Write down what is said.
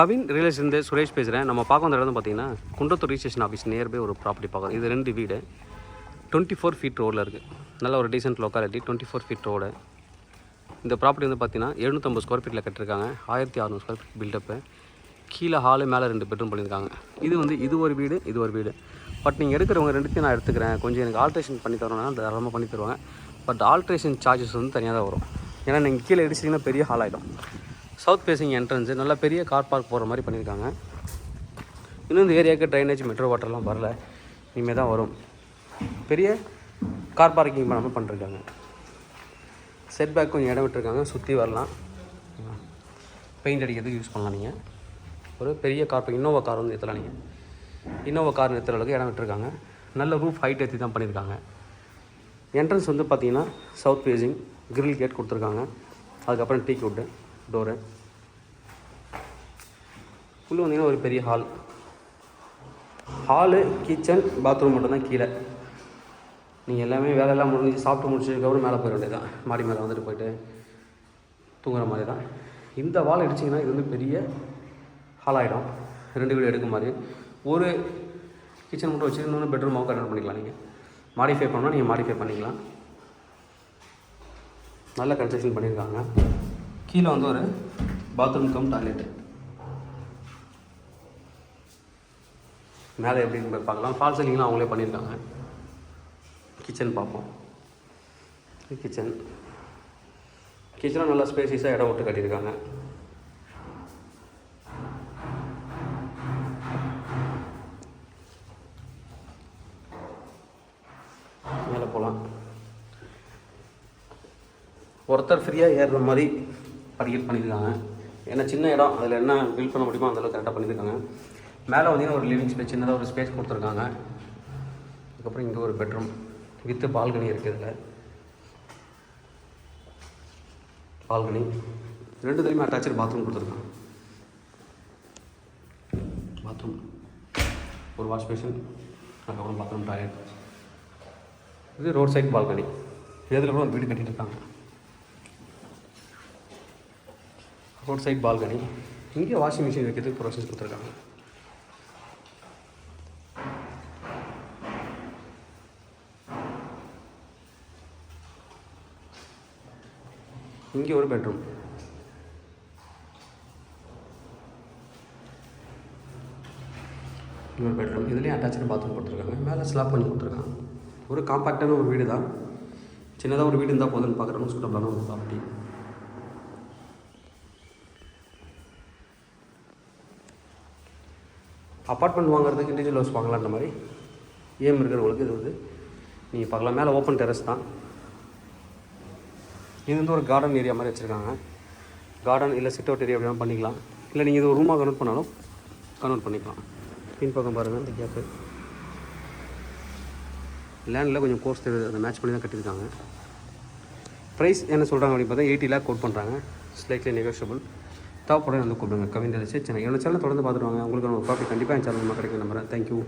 Kavin relation Suresh பேசுகிறேன் நம்ம பார்க்க வந்த இடம் பார்த்தீங்கன்னா குண்டத்தூர் ரிஜிஸ்ட்ரேஷன் ஆஃபீஸ் நியர்பை ஒரு ப்ராப்பர்ட்டி பார்க்குறோம் இது ரெண்டு வீடு. டுவெண்ட்டி ஃபோர் ஃபீட் ரோடில் இருக்குது நல்ல ஒரு decent locality twenty four feet road இந்த ப்ராப்பர்ட்டி வந்து பார்த்தீங்கன்னா எழுநூற்றம்பது ஸ்கொயர் ஃபீட்டில் கட்டிருக்காங்க. ஆயிரத்தி அறநூறு ஸ்கொயர் ஃபீட் பில்டப்பு கீழே ஹாலு மேலே ரெண்டு பெட்ரூம் பண்ணியிருக்காங்க. இது வந்து இது ஒரு வீடு இது ஒரு வீடு. பட் நீங்கள் எடுக்கிறவங்க ரெண்டுத்தையும் நான் எடுத்துக்கிறேன். கொஞ்சம் எனக்கு ஆல்ட்ரேஷன் பண்ணி தரணும்னா தாராளமாக பண்ணி தருவாங்க பட் ஆல்ட்ரேஷன் சார்ஜஸ் வந்து தனியாக தான் வரும். ஏன்னா நீங்கள் கீழே இடிச்சிங்கன்னா பெரிய ஹால் ஆகிடும் சவுத் பேசிங் என்ட்ரன்ஸு நல்லா பெரிய கார் பார்க் போகிற மாதிரி பண்ணியிருக்காங்க இன்னும் இந்த ஏரியாவுக்கு ட்ரைனேஜ் மெட்ரோ வாட்டர்லாம் வரல. இனிமேல் தான் வரும். பெரிய கார் பார்க்கிங் பண்ணாமல் பண்ணிருக்காங்க. செட் பேக் கொஞ்சம் இடம் விட்டுருக்காங்க. சுற்றி வரலாம். பெயிண்ட் அடிக்கிறதுக்கு யூஸ் பண்ணலாம் நீங்கள் ஒரு பெரிய கார் இன்னோவா கார் வந்து நிறுத்தலாம் நீங்கள் இன்னோவா கார் நிறுத்துற அளவுக்கு இடம் விட்டுருக்காங்க. நல்ல ரூஃப் ஹைட் ஏற்றி தான் பண்ணியிருக்காங்க என்ட்ரன்ஸ் வந்து பார்த்தீங்கன்னா சவுத் பேசிங் கிரில் கேட் கொடுத்துருக்காங்க. அதுக்கப்புறம் டீ குட்டு டோரு உள்ளே வந்தீங்கன்னா ஒரு பெரிய ஹால் ஹாலு கிச்சன் பாத்ரூம் மட்டும்தான் கீழே. நீங்கள் எல்லாமே வேலையெல்லாம் முடிஞ்சு சாப்பிட்டு முடிச்சதுக்கப்புறம் மேலே போயிட வேண்டியதான் மாடி மேலே வந்துட்டு போயிட்டு தூங்குற மாதிரி தான் இந்த வால் அடிச்சிங்கன்னா இது வந்து பெரிய ஹால் ஆகிடும் ரெண்டு வீடு எடுக்கும் மாதிரி. ஒரு கிச்சன் மட்டும் வச்சு இன்னொன்று பெட்ரூமாகவும் கன்வெர்ட் பண்ணிக்கலாம் நீங்கள் மாடிஃபை பண்ணால் நீங்கள் மாடிஃபை பண்ணிக்கலாம். நல்ல கன்ஸ்ட்ரக்ஷன் பண்ணியிருக்காங்க. கீழே வந்து ஒரு பாத்ரூம் கம் டாய்லெட்டு மேலே எப்படின்னு போய் பார்க்கலாம் ஃபால் சீலிங்லாம் அவங்களே பண்ணியிருக்காங்க. கிச்சன் பார்ப்போம். கிச்சன் கிச்சனும் நல்லா ஸ்பேசியஸாக இடம் விட்டு கட்டியிருக்காங்க. மேலே போகலாம். ஒருத்தர் ஃப்ரீயாக ஏறுற மாதிரி படிக்கட் பண்ணியிருக்காங்க. ஏன்னா சின்ன இடம். அதில் என்ன பில்ட் பண்ண முடியுமோ அந்தளவுக்கு கரெக்டாக பண்ணியிருக்காங்க. மேலே வந்தீங்கன்னா ஒரு லிவிங் ஸ்பேஸ் சின்னதாக ஒரு ஸ்பேஸ் கொடுத்துருக்காங்க. அதுக்கப்புறம் இங்கே ஒரு பெட்ரூம் வித்து பால்கனி இருக்குது இதில். பால்கனி ரெண்டு தலையுமே அட்டாச்சு பாத்ரூம் கொடுத்துருக்காங்க. பாத்ரூம் ஒரு வாஷ் பேஷன் அதுக்கப்புறம் பாத்ரூம் டாய்லெட் இது ரோட் சைட் பால்கனி இதில் கூட ஒரு வீடு கட்டிட்டு இருக்காங்க ரோட் சைட் பால்கனி இங்கே வாஷிங் மிஷின் வைக்கிறதுக்கு ப்ரொசஸ் கொடுத்துருக்காங்க. இங்கே ஒரு பெட்ரூம் இன்னொரு பெட்ரூம் இதுலேயும் அட்டாச்சு பாத்ரூம் கொடுத்துருக்காங்க. மேலே ஸ்லாப் பண்ணி கொடுத்துருக்காங்க. ஒரு காம்பாக்டான ஒரு வீடு தான் சின்னதாக ஒரு வீடு இருந்தால் போதும்னு பார்க்குறோம் சூட்டபிளான ஒரு ப்ராப்பர்ட்டி அப்பார்ட்மெண்ட் வாங்குறதுக்கு இண்டிவிஜுவல் ஹவுஸ் வாங்கலான்ற மாதிரி ஏம் இருக்கிறவங்களுக்கு இது வந்து நீங்கள் பார்க்கலாம். மேலே ஓப்பன் டெரஸ் தான். இது வந்து ஒரு கார்டன் ஏரியா மாதிரி வச்சுருக்காங்க. கார்டன் இல்லை சிட் அவுட் ஏரியா அப்படிலாம் பண்ணிக்கலாம். இல்லை நீங்கள் இது ஒரு ரூமாக கன்வெர்ட் பண்ணாலும் கன்வெர்ட் பண்ணிக்கலாம். பின்பக்கம் பாருங்கள் இந்த கேப்பு லேண்டில் கொஞ்சம் கோர்ஸ் தெரியுது அதை மேட்ச் பண்ணி தான் கட்டியிருக்காங்க. ப்ரைஸ் என்ன சொல்கிறாங்க அப்படின்னு பார்த்தா எயிட்டி லேக் கோட் பண்ணுறாங்க ஸ்லைட்லி நெகோஷியபிள் தேவைப்பட வந்து கூப்பிடுங்க. கவிஞர் சென்னை. என்னோட சேனல் தொடர்ந்து பார்த்துருவாங்க உங்களுக்கு ஒரு ப்ராஃபிட் கண்டிப்பாக என் சேனல் கிடைக்கும். நம்புறேன் தேங்க்யூ